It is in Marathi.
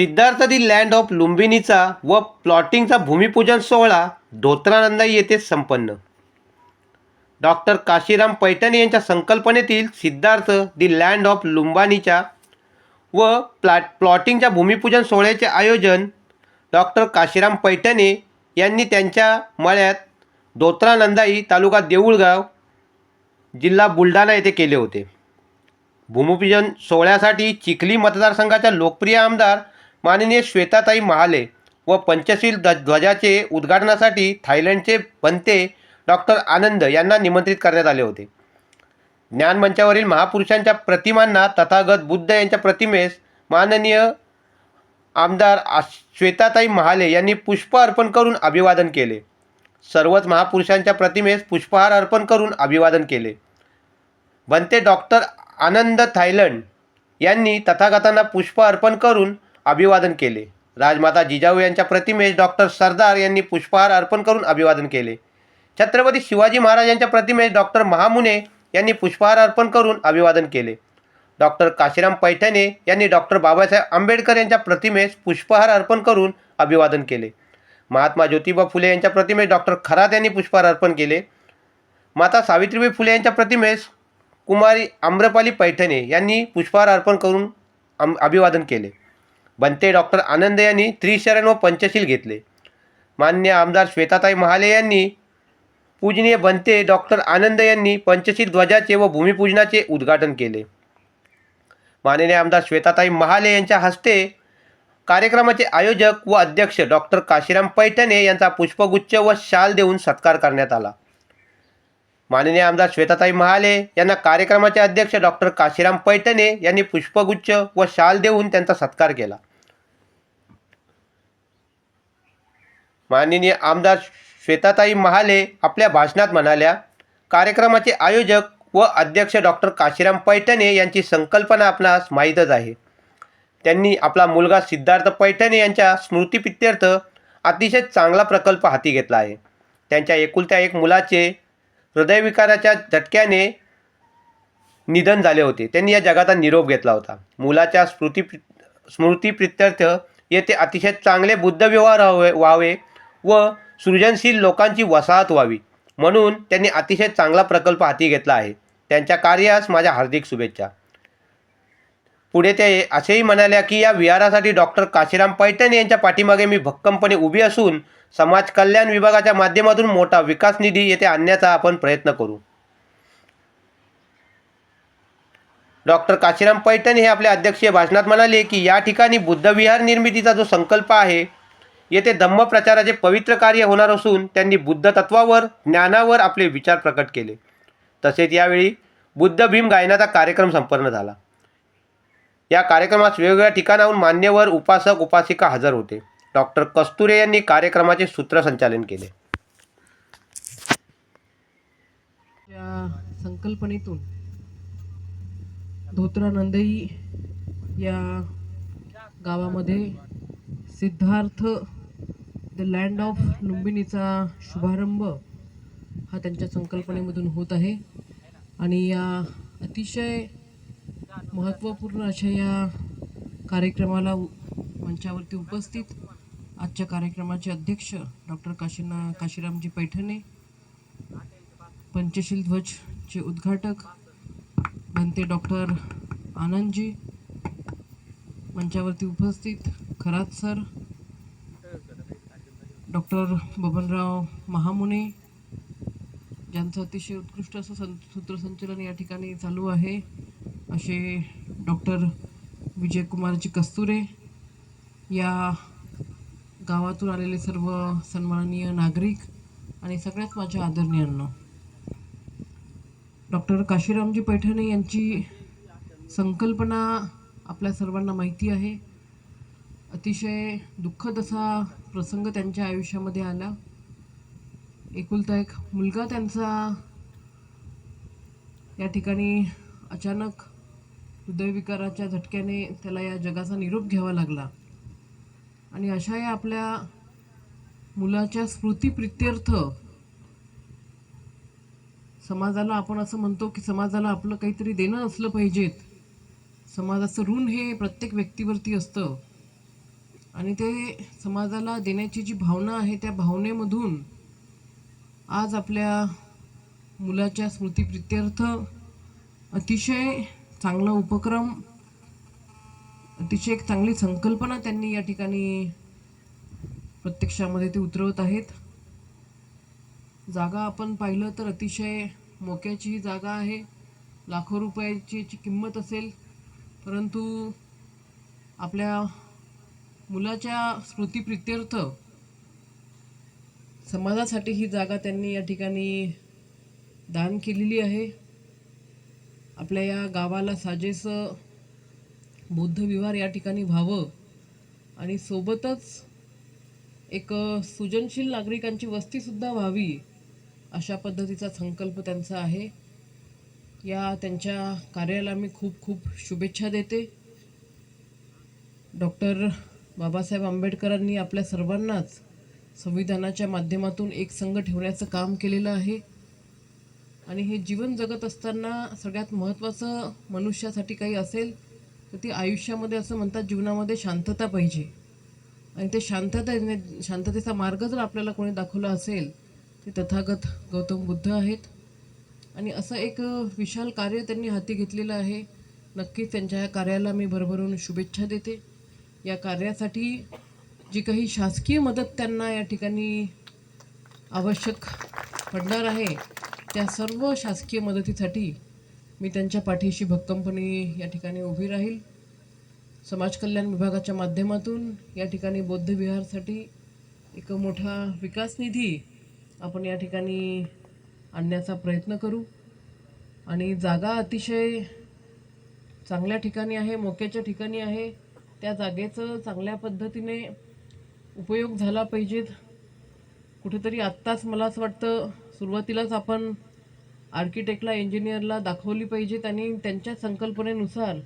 सिद्धार्थ दी लँड ऑफ लुंबिनीचा व प्लॉटिंगचा भूमिपूजन सोहळा धोत्रानंदा येथे संपन्न. डॉक्टर काशीराम पैठणे यांच्या संकल्पनेतील सिद्धार्थ दी लँड ऑफ लुंबानीच्या व प्लॅट प्लॉटिंगच्या भूमिपूजन सोहळ्याचे आयोजन डॉक्टर काशीराम पैठणे यांनी त्यांच्या मळ्यात धोत्रानंदाई तालुका देऊळगाव जिल्हा बुलढाणा येथे केले होते. भूमिपूजन सोहळ्यासाठी चिखली मतदारसंघाच्या लोकप्रिय आमदार माननीय श्वेताताई महाले व पंचशील ध्व ध्वजाचे उद्घाटनासाठी थायलंडचे बनते डॉक्टर आनंद यांना निमंत्रित करण्यात आले होते. ज्ञानमंचावरील महापुरुषांच्या प्रतिमांना तथागत बुद्ध यांच्या प्रतिमेस माननीय आमदार श्वेताताई महाले यांनी पुष्प अर्पण करून अभिवादन केले. सर्वच महापुरुषांच्या प्रतिमेस पुष्पहार अर्पण करून अभिवादन केले. बनते डॉक्टर आनंद थायलंड यांनी तथागतांना पुष्प अर्पण करून अभिवादन केले. राजमाता जिजाऊ यांच्या प्रतिमेस डॉक्टर सरदार यांनी पुष्पहार अर्पण करून अभिवादन केले. छत्रपती शिवाजी महाराज यांच्या प्रतिमेस डॉक्टर महामुने यांनी पुष्पहार अर्पण करून अभिवादन केले. डॉक्टर काशीराम पैठणे यांनी डॉक्टर बाबासाहेब आंबेडकर यांच्या प्रतिमेस पुष्पहार अर्पण करून अभिवादन केले. महात्मा ज्योतिबा फुले यांच्या प्रतिमेस डॉक्टर खरात यांनी पुष्पहार अर्पण केले. माता सावित्रीबाई फुले यांच्या प्रतिमेस कुमारी आम्रपाली पैठणे यांनी पुष्पहार अर्पण करून अभिवादन केले. बनते. डॉक्टर आनंद यांनी त्रिशरण व पंचशील घेतले. मान्य आमदार श्वेताताई महाले यांनी पूजनीय बनते. डॉक्टर आनंद यांनी पंचशील ध्वजाचे व भूमिपूजनाचे उद्घाटन केले. माननीय आमदार श्वेताताई महाले यांच्या हस्ते कार्यक्रमाचे आयोजक व अध्यक्ष डॉक्टर काशीराम पैठणे यांचा पुष्पगुच्छ व शाल देऊन सत्कार करण्यात आला. माननीय आमदार श्वेताताई महाले यांना कार्यक्रमाचे अध्यक्ष डॉक्टर काशीराम पैठणे यांनी पुष्पगुच्छ व शाल देऊन त्यांचा सत्कार केला. माननीय आमदार श्वेताताई महाले आपल्या भाषणात म्हणाल्या कार्यक्रमाचे आयोजक व अध्यक्ष डॉक्टर काशीराम पैठणे यांची संकल्पना आपणास माहीतच आहे. त्यांनी आपला मुलगा सिद्धार्थ पैठणे यांच्या स्मृतीपित्यर्थ अतिशय चांगला प्रकल्प हाती घेतला आहे. त्यांच्या एकुलत्या एक मुलाचे हृदयविकाराच्या झटक्याने निधन झाले होते. त्यांनी या जगाचा निरोप घेतला होता. मुलाच्या स्मृती स्मृतिप्रित्यर्थ येथे अतिशय चांगले बुद्धव्यवहार व्हावे व्हावे व सृजनशील लोकांची वसाहत व्हावी. म्हणून त्यांनी अतिशय चांगला प्रकल्प हाती घेतला आहे. त्यांच्या कार्यास माझ्या हार्दिक शुभेच्छा. पुढे ते असेही म्हणाल्या की या विहारासाठी डॉक्टर काशीराम पैठण यांच्या पाठीमागे मी भक्कमपणे उभी असून समाज कल्याण विभागाच्या माध्यमातून मोठा विकास निधी येथे आणण्याचा आपण प्रयत्न करू. डॉक्टर काशीराम पैठण हे आपल्या अध्यक्षीय भाषणात म्हणाले की या ठिकाणी बुद्धविहार निर्मितीचा जो संकल्प आहे येथे धम्म प्रचाराचे पवित्र कार्य होणार असून त्यांनी बुद्ध तत्वावर ज्ञानावर आपले विचार प्रकट केले. तसेच यावेळी बुद्ध भीम गायनाचा कार्यक्रम संपन्न झाला. या कार्यक्रमास वेगवेगळ्या ठिकाणाहून मान्यवर उपासक उपासिका हजर होते. डॉक्टर कस्तुरे यांनी कार्यक्रमाचे सूत्रसंचालन केले. या संकल्पनेतून धोत्रानंदई या गावामध्ये सिद्धार्थ द लँड ऑफ लुंबिनीचा शुभारंभ हा त्यांच्या संकल्पनेमधून होत आहे. आणि या अतिशय महत्त्वपूर्ण अशा या कार्यक्रमाला मंचावरती उपस्थित आजच्या कार्यक्रमाचे अध्यक्ष डॉक्टर काशीना काशीरामजी पैठणे पंचशील ध्वजचे उद्घाटक बनते डॉक्टर आनंदजी मंचावरती उपस्थित खरात सर डॉक्टर बबनराव महामुने ज्यांचं अतिशय उत्कृष्ट असं सं सूत्रसंचलन या ठिकाणी चालू आहे असे डॉक्टर विजयकुमारजी कस्तुरे या गावातून आलेले सर्व सन्माननीय नागरिक आणि सगळ्यात माझ्या आदरणीयांना. डॉक्टर काशीरामजी पैठणे यांची संकल्पना आपल्या सर्वांना माहिती आहे. अतिशय दुःखद असा प्रसंग त्यांच्या आयुष्यामध्ये आला. एकुलता एक मुलगा त्यांचा या ठिकाणी अचानक हृदयविकाराच्या झटक्याने त्याला या जगाचा निरोप घ्यावा लागला. आणि अशा या आपल्या मुलाच्या स्मृतीप्रित्यर्थ समाजाला आपण असं म्हणतो की समाजाला आपलं काहीतरी देणं असलं पाहिजेत. समाजाचं ऋण हे प्रत्येक व्यक्तीवरती असतं. आणि ते समाजाला देण्याची जी भावना आहे त्या भावनेमधून आज आपल्या मुलाच्या स्मृतिप्रित्यर्थ अतिशय चांगला उपक्रम अतिशय एक चांगली संकल्पना त्यांनी या ठिकाणी प्रत्यक्षामध्ये ते उतरवत आहेत. जागा आपण पाहिलं तर अतिशय मोक्याची ही जागा आहे. लाखो रुपयाची किंमत असेल परंतु आपल्या मुलाच्या स्मृतिप्रित्यर्थ समाजासाठी ही जागा त्यांनी या ठिकाणी दान केलेली आहे. आपल्या या गावाला साजेस बौद्ध विहार या ठिकाणी व्हावं आणि सोबतच एक सृजनशील नागरिकांची वस्तीसुद्धा व्हावी अशा पद्धतीचा संकल्प त्यांचा आहे. या त्यांच्या कार्याला मी खूप खूप शुभेच्छा देते. डॉक्टर बाबासाहेब आंबेडकरांनी आपल्या सर्वांनाच संविधानाच्या माध्यमातून एक संघ ठेवण्याचं काम केलेलं आहे. आणि हे जीवन जगत असताना सगळ्यात महत्त्वाचं मनुष्यासाठी काही असेल तर ती आयुष्यामध्ये असं म्हणतात जीवनामध्ये शांतता पाहिजे. आणि ते शांतता शांततेचा मार्ग जर आपल्याला कोणी दाखवला असेल ते तथागत गौतम बुद्ध आहेत. आणि असं एक विशाल कार्य त्यांनी हाती घेतलेलं आहे. नक्कीच त्यांच्या या कार्याला मी भरभरून शुभेच्छा देते. या कार्यासाठी जी काही शासकीय मदत त्यांना या ठिकाणी आवश्यक पडणार आहे त्या सर्व शासकीय मदतीसाठी मी त्यांच्या पाठीशी भक्कमपणे या ठिकाणी उभी राहील. समाज कल्याण विभागाच्या माध्यमातून या ठिकाणी बौद्ध विहारसाठी एक मोठा विकास निधी आपण या ठिकाणी आणण्याचा प्रयत्न करू. आणि जागा अतिशय चांगल्या ठिकाणी आहे मोक्याच्या ठिकाणी आहे. त्या जागेचं चांगल्या पद्धतीने उपयोग झाला पाहिजेत. कुठेतरी आत्ताच मला असं वाटतं सुरुवातीलाच आपण आर्किटेक्टला इंजिनियरला दाखवली पाहिजेत आणि त्यांच्या संकल्पनेनुसार